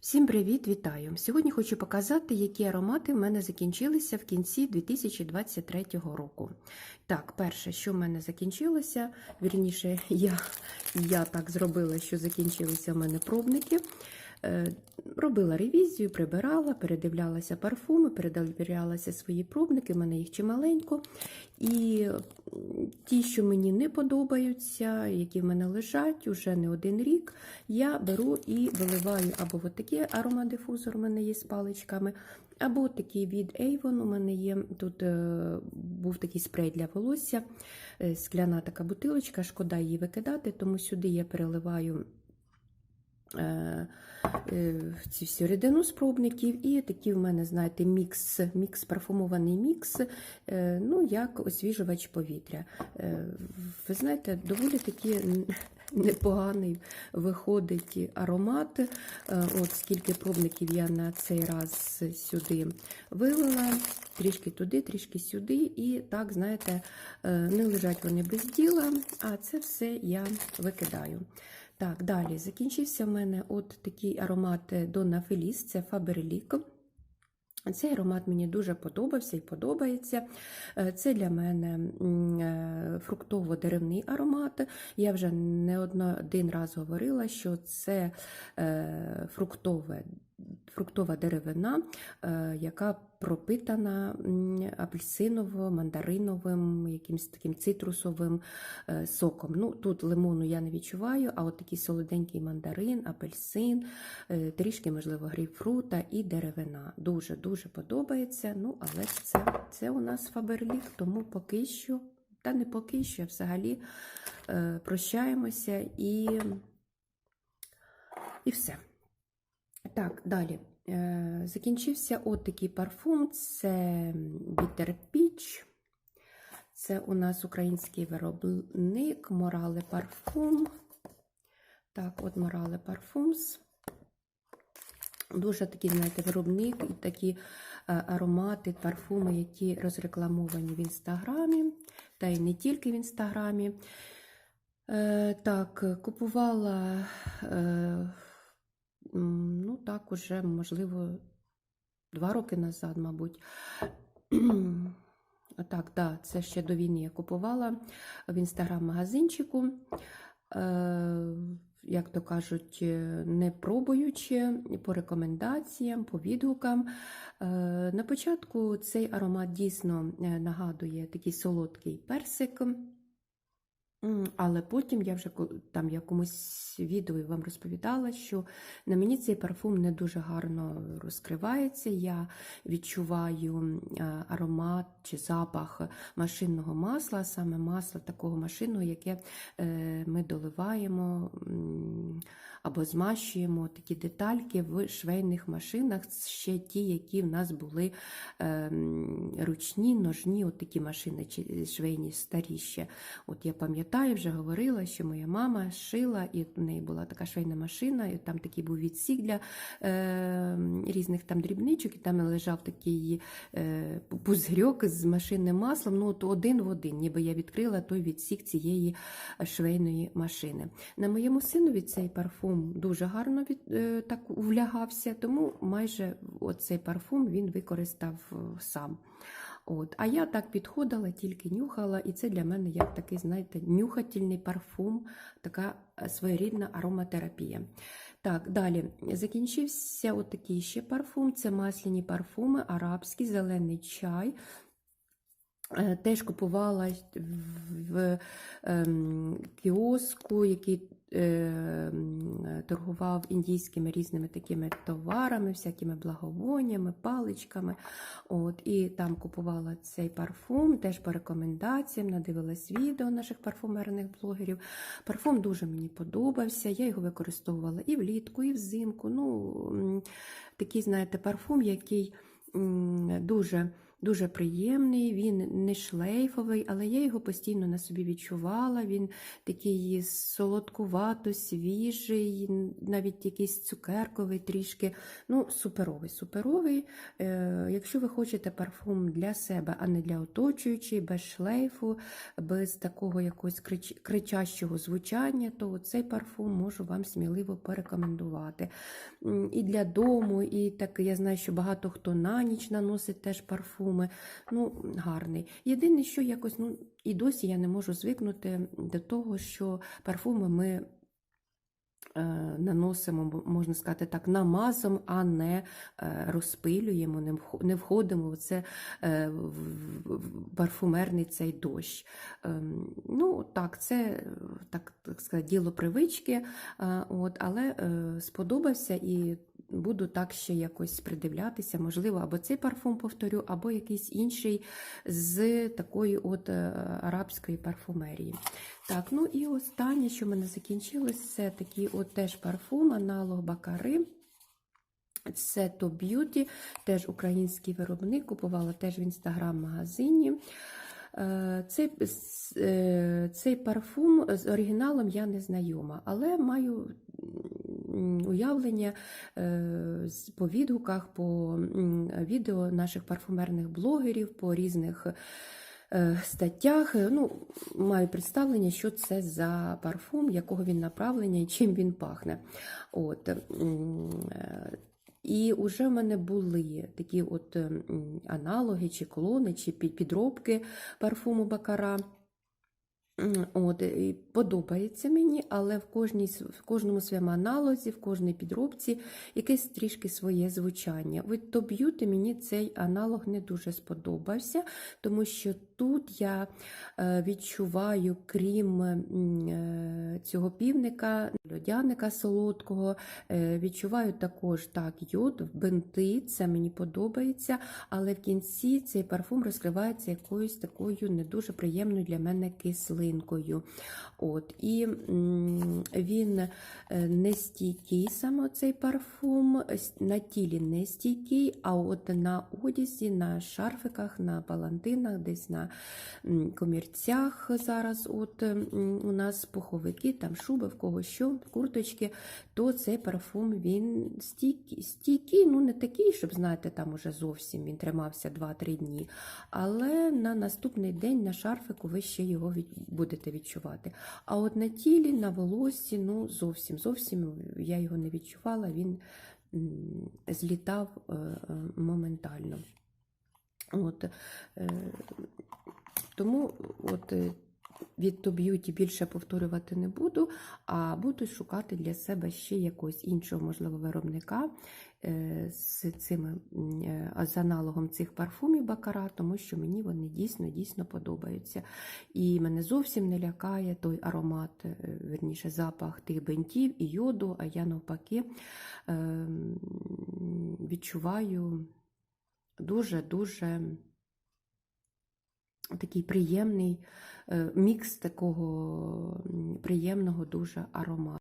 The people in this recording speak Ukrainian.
Всім привіт, вітаю! Сьогодні хочу показати, які аромати в мене закінчилися в кінці 2023 року. Так, перше, що в мене закінчилося, вірніше, я, я так зробила, що закінчилися в мене пробники. Е, Робила ревізію, прибирала, передивлялася парфуми, передивлялася свої пробники, в мене їх чималенько. І ті, що мені не подобаються, які в мене лежать уже не один рік, я беру і виливаю або от такий аромадифузор у мене є з паличками, або такий від Avon у мене є. Тут е, був такий спрей для волосся, е, скляна така бутилочка, шкода її викидати, тому сюди я переливаю. Е, е, Ці всі рідину з пробників, і такий в мене, знаєте, мікс, мікс парфумований мікс, е, ну, як освіжувач повітря. Ви знаєте, доволі таки непоганий виходить аромат. От скільки пробників я на цей раз сюди вилила, трішки туди, трішки сюди, і так, знаєте, не лежать вони без діла, а це все я викидаю. Так, далі закінчився в мене от такий аромат Donna Feliz, це Faberlic. Цей аромат мені дуже подобався і подобається. Е, Це для мене е, фруктово-деревний аромат. Я вже не один раз говорила, що це е, фруктове, фруктова деревина, е, яка пропитана апельсиново-мандариновим, якимось таким цитрусовим е, соком. Ну, Тут лимону я не відчуваю, а от такий солоденький мандарин, апельсин, е, трішки, можливо, грейпфрута і деревина. Дуже-дуже подобається. Ну, але це, це у нас фаберлік, тому поки що, та не поки що, а взагалі прощаємося і, і все. Так, далі. Е, Закінчився от такий парфум. Це Bitter Peach. Це у нас український виробник Морале Парфум. Так, от Морале Парфумс. Дуже такий, знаєте, виробник і такі е, аромати, парфуми, які розрекламовані в інстаграмі, та й не тільки в інстаграмі. Е, Так, купувала, ну так, уже, можливо, два роки назад, мабуть. Так, да, це ще до війни я купувала в інстаграм-магазинчику. Е, як то кажуть, е, не пробуючи по рекомендаціям, по відгукам. Е, На початку цей аромат дійсно нагадує такий солодкий персик. Але потім я вже там якомусь відео вам розповідала, що на мені цей парфум не дуже гарно розкривається. Я відчуваю аромат чи запах машинного масла, саме масла такого машинного, яке е, ми доливаємо або змащуємо такі детальки в швейних машинах, ще ті, які в нас були е, ручні, ножні, от такі машини чи- швейні старі ще. От я пам'ятаю, вже говорила, що моя мама шила, і в неї була така швейна машина, і там такий був відсік для е, різних там дрібничок, і там лежав такий е, пузгрьок з машинним маслом. Ну, от один в один, ніби я відкрила той відсік цієї швейної машини. На моєму синові цей парфум дуже гарно від, е, так влягався, тому майже цей парфум він використав е, сам. От. А я так підходила, тільки нюхала, і це для мене як такий, знаєте, нюхательний парфум, така е, своєрідна ароматерапія. Так, далі закінчився отакий ще парфум. Це масляні парфуми, арабський, зелений чай. Е, Теж купувала в- ем, кіоску, який торгував індійськими різними такими товарами, всякими благовоннями, паличками. От, і там купувала цей парфум, теж по рекомендаціям, надивилась відео наших парфумерних блогерів. Парфум дуже мені подобався. Я його використовувала і влітку, і взимку. Ну, такий, знаєте, парфум, який дуже дуже приємний, він не шлейфовий, але я його постійно на собі відчувала. Він такий солодкувато, свіжий, навіть якийсь цукерковий трішки. Ну, суперовий, суперовий. Е, Якщо ви хочете парфум для себе, а не для оточуючої, без шлейфу, без такого якогось крич- кричащого звучання, то цей парфум можу вам сміливо порекомендувати. І для дому, і так я знаю, що багато хто на ніч наносить теж парфуми. Ну, гарний. Єдине, що якось, ну, і досі я не можу звикнути до того, що парфуми ми наносимо, можна сказати так, намазом, а не е, розпилюємо, не входимо в це е, парфумерний цей дощ. Ем, Ну, так, це е, так, так сказати, діло привички, е, от, але е, сподобався і буду так ще якось придивлятися. Можливо, або цей парфум повторю, або якийсь інший з такої от е, арабської парфумерії. Так, ну і останнє, що в мене закінчилось, це такий от теж парфум, аналог Бакари. Це To Beauty, теж український виробник, купувала теж в інстаграм-магазині. Е, Цей, е, цей парфум з оригіналом я не знайома, але маю уявлення е, по відгуках, по відео наших парфумерних блогерів, по різних статтях. Е, Ну, маю представлення, що це за парфум, якого він направлення і чим він пахне. От. е, і вже в мене були такі от аналоги, чи клони, чи підробки парфуму Бакара. От, і подобається мені, але в, кожній, в кожному своєму аналозі, в кожній підробці якесь трішки своє звучання. Від то б'юти мені цей аналог не дуже сподобався, тому що тут я е, відчуваю, крім е, цього півника, льодяника солодкого, е, відчуваю також так, йод, бинти, це мені подобається, але в кінці цей парфум розкривається якоюсь такою не дуже приємною для мене кислинкою. От, і він е, не стійкий саме цей парфум, на тілі не стійкий, а от на одязі, на шарфиках, на палантинах, десь на комірцях зараз от у нас пуховики, там шуби, в кого що, курточки, то цей парфум він стійкий, стійкий, ну не такий, щоб, знаєте, там уже зовсім він тримався 2-3 дні. Але на наступний день на шарфику ви ще його від, будете відчувати. А от на тілі, на волосі, ну зовсім, зовсім я його не відчувала, він злітав е, е, моментально. От, е, тому от, від Beauty більше повторювати не буду, а буду шукати для себе ще якогось іншого, можливо, виробника е, з цими м, е, з аналогом цих парфумів Бакара, тому що мені вони дійсно дійсно подобаються. І мене зовсім не лякає той аромат, е, верніше, запах тих бентів і йоду, а я навпаки ем, відчуваю дуже-дуже такий приємний е, мікс такого приємного дуже аромату.